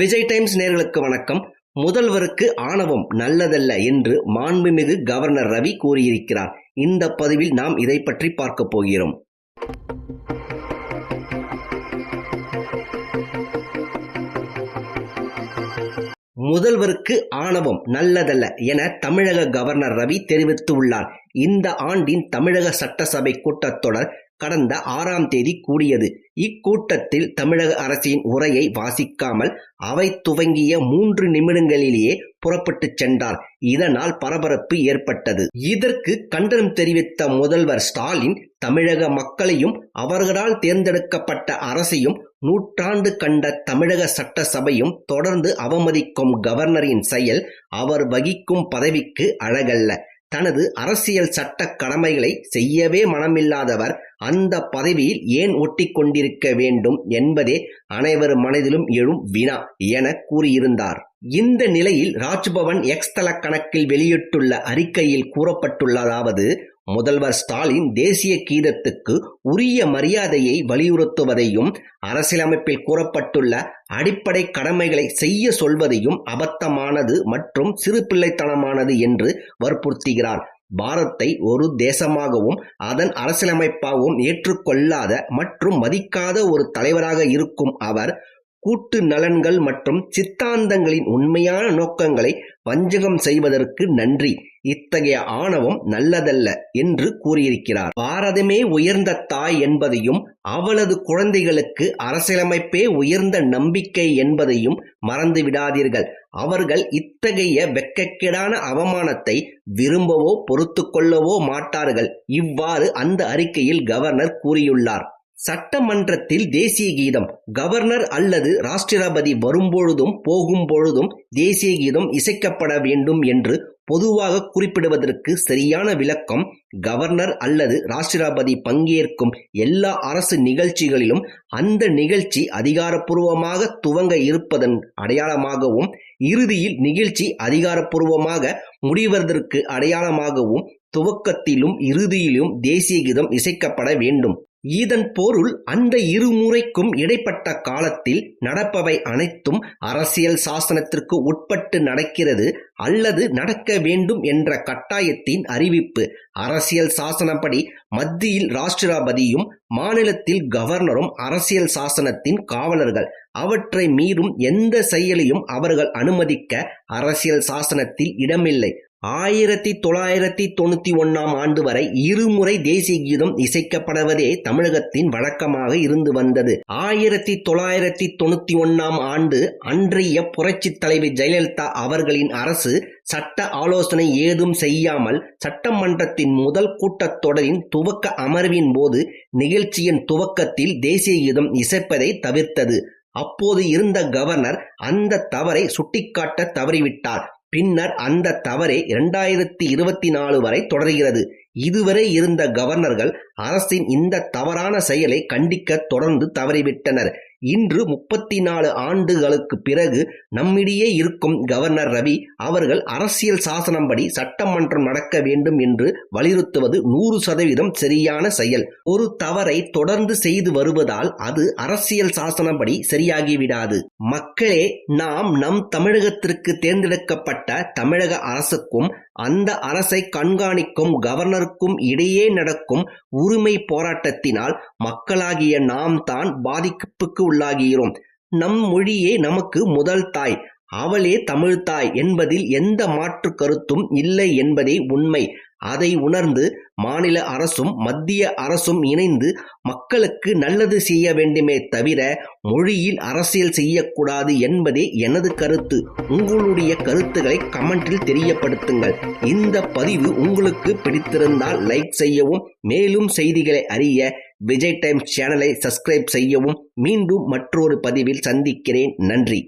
Vijay times நேர்களுக்கு வணக்கம். முதல்வருக்கு ஆணவம் நல்லதல்ல என்று மாண்புமிகு கவர்னர் ரவி கூறியிருக்கிறார். இந்த பதிவில் நாம் இதை பற்றி பார்க்க போகிறோம். முதல்வருக்கு ஆணவம் நல்லதல்ல என தமிழக கவர்னர் ரவி தெரிவித்துள்ளார். இந்த ஆண்டின் தமிழக சட்டசபை கூட்டத்தொடர் கடந்த ஆறாம் தேதி கூடியது. இக்கூட்டத்தில் தமிழக அரசின் உரையை வாசிக்காமல் அவை துவங்கிய மூன்று நிமிடங்களிலேயே புறப்பட்டு சென்றார். இதனால் பரபரப்பு ஏற்பட்டது. இதற்கு கண்டனம் தெரிவித்த முதல்வர் ஸ்டாலின் தமிழக மக்களையும் அவர்களால் தேர்ந்தெடுக்கப்பட்ட அரசையும் நூற்றாண்டு கண்ட தமிழக சட்டசபையும் தொடர்ந்து அவமதிக்கும் கவர்னரின் செயல் அவர் வகிக்கும் பதவிக்கு அழகல்ல. தனது அரசியல் சட்ட கடமைகளை செய்யவே மனமில்லாதவர் அந்த பதவியில் ஏன் ஒட்டி கொண்டிருக்க வேண்டும் என்பதே அனைவர் மனதிலும் எழும் வினா என கூறியிருந்தார். இந்த நிலையில் ராஜ்பவன் எக்ஸ் தள கணக்கில் வெளியிட்டுள்ள அறிக்கையில் கூறப்பட்டுள்ளதாவது முதல்வர் ஸ்டாலின் தேசிய கீதத்துக்கு உரிய மரியாதையை வலியுறுத்துவதையும் அரசியலமைப்பில் கூறப்பட்டுள்ள அடிப்படை கடமைகளை செய்ய சொல்வதையும் அபத்தமானது மற்றும் சிறுபிள்ளைத்தனமானது என்று வற்புறுத்துகிறார். பாரத்தை ஒரு தேசமாகவும் அதன் அரசியலமைப்பாகவும் ஏற்றுக்கொள்ளாத மற்றும் மதிக்காத ஒரு தலைவராக இருக்கும் அவர் கூட்டு நலன்கள் மற்றும் சித்தாந்தங்களின் உண்மையான நோக்கங்களை வஞ்சகம் செய்வதற்கு நன்றி. இத்தகைய ஆணவம் நல்லதல்ல என்று கூறியிருக்கிறார். பாரதமே உயர்ந்த தாய் என்பதையும் அவளது குழந்தைகளுக்கு அரசியலமைப்பே உயர்ந்த நம்பிக்கை என்பதையும் மறந்து விடாதீர்கள். அவர்கள் இத்தகைய வெக்கக்கேடான அவமானத்தை விரும்பவோ பொறுத்து கொள்ளவோ மாட்டார்கள். இவ்வாறு அந்த அறிக்கையில் கவர்னர் கூறியுள்ளார். சட்டமன்றத்தில் தேசிய கீதம். கவர்னர் அல்லது ராஷ்டிரபதி வரும்பொழுதும் போகும்பொழுதும் தேசிய கீதம் இசைக்கப்பட வேண்டும் என்று பொதுவாக குறிப்பிடுவதற்கு சரியான விளக்கம் கவர்னர் அல்லது ராஷ்டிரபதி பங்கேற்கும் எல்லா அரசு நிகழ்ச்சிகளிலும் அந்த நிகழ்ச்சி அதிகாரப்பூர்வமாக துவங்க இருப்பதன் அடையாளமாகவும் இறுதியில் நிகழ்ச்சி அதிகாரப்பூர்வமாக முடிவதற்கு அடையாளமாகவும் துவக்கத்திலும் இறுதியிலும் தேசிய கீதம் இசைக்கப்பட வேண்டும். இதன் பொருள் அந்த இருமுறைக்கும் இடைப்பட்ட காலத்தில் நடப்பவை அனைத்தும் அரசியல் சாசனத்திற்கு உட்பட்டு நடக்கிறது அல்லது நடக்க வேண்டும் என்ற கட்டாயத்தின் அறிவிப்பு. அரசியல் சாசனப்படி மத்தியில் ராஷ்டிரபதியும் மாநிலத்தில் கவர்னரும் அரசியல் சாசனத்தின் காவலர்கள். அவற்றை மீறும் எந்த செயலையும் அவர்கள் அனுமதிக்க அரசியல் சாசனத்தில் இடமில்லை. ஆயிரத்தி தொள்ளாயிரத்தி தொண்ணூத்தி ஒன்னாம் ஆண்டு வரை இருமுறை தேசிய கீதம் இசைக்கப்படுவதே தமிழகத்தின் வழக்கமாக இருந்து வந்தது. ஆயிரத்தி தொள்ளாயிரத்தி தொண்ணூத்தி ஒன்னாம் ஆண்டு அன்றைய புரட்சி தலைவி ஜெயலலிதா அவர்களின் அரசு சட்ட ஆலோசனை ஏதும் செய்யாமல் சட்டமன்றத்தின் முதல் கூட்டத்தொடரின் துவக்க அமர்வின் போது நிகழ்ச்சியின் துவக்கத்தில் தேசிய கீதம் இசைப்பதை தவிர்த்தது. அப்போது இருந்த கவர்னர் அந்த தவறை சுட்டிக்காட்ட தவறிவிட்டார். பின்னர் அந்த தவறே இரண்டாயிரத்தி இருபத்தி நாலு வரை தொடர்கிறது. இதுவரை இருந்த கவர்னர்கள் அரசின் இந்த தவறான செயலை கண்டிக்க தொடர்ந்து தவறிவிட்டனர். இன்று முப்பத்தி நாலு ஆண்டுகளுக்கு பிறகு நம்மிடையே இருக்கும் கவர்னர் ரவி அவர்கள் அரசியல் சாசனம்படி சட்டமன்றம் நடக்க வேண்டும் என்று வலியுறுத்துவது நூறு சதவீதம் சரியான செயல். ஒரு தவறை தொடர்ந்து செய்து வருவதால் அது அரசியல் சாசனப்படி சரியாகிவிடாது. மக்களே நாம் நம் தமிழகத்திற்கு தேர்ந்தெடுக்கப்பட்ட தமிழக அரசுக்கும் அந்த அரசை கண்காணிக்கும் கவர்னருக்கும் இடையே நடக்கும் உரிமை போராட்டத்தினால் மக்களாகிய நாம் தான் பாதிப்புக்கு உள்ளாகிறோம். நம் மொழியே நமக்கு முதல் தாய். அவளே தமிழ்தாய் என்பதில் எந்த மாற்று கருத்தும் இல்லை என்பதே உண்மை. அதை உணர்ந்து மாநில அரசும் மத்திய அரசும் இணைந்து மக்களுக்கு நல்லது செய்ய வேண்டுமே தவிர மொழியில் அரசியல் செய்யக்கூடாது என்பதே எனது கருத்து. உங்களுடைய கருத்துக்களை கமெண்டில் தெரியப்படுத்துங்கள். இந்த பதிவு உங்களுக்கு பிடித்திருந்தால் லைக் செய்யவும் மேலும் செய்திகளை அறிய விஜய் டைம்ஸ் சேனலை சப்ஸ்கிரைப் செய்யவும் மீண்டும் மற்றொரு பதிவில் சந்திக்கிறேன். நன்றி.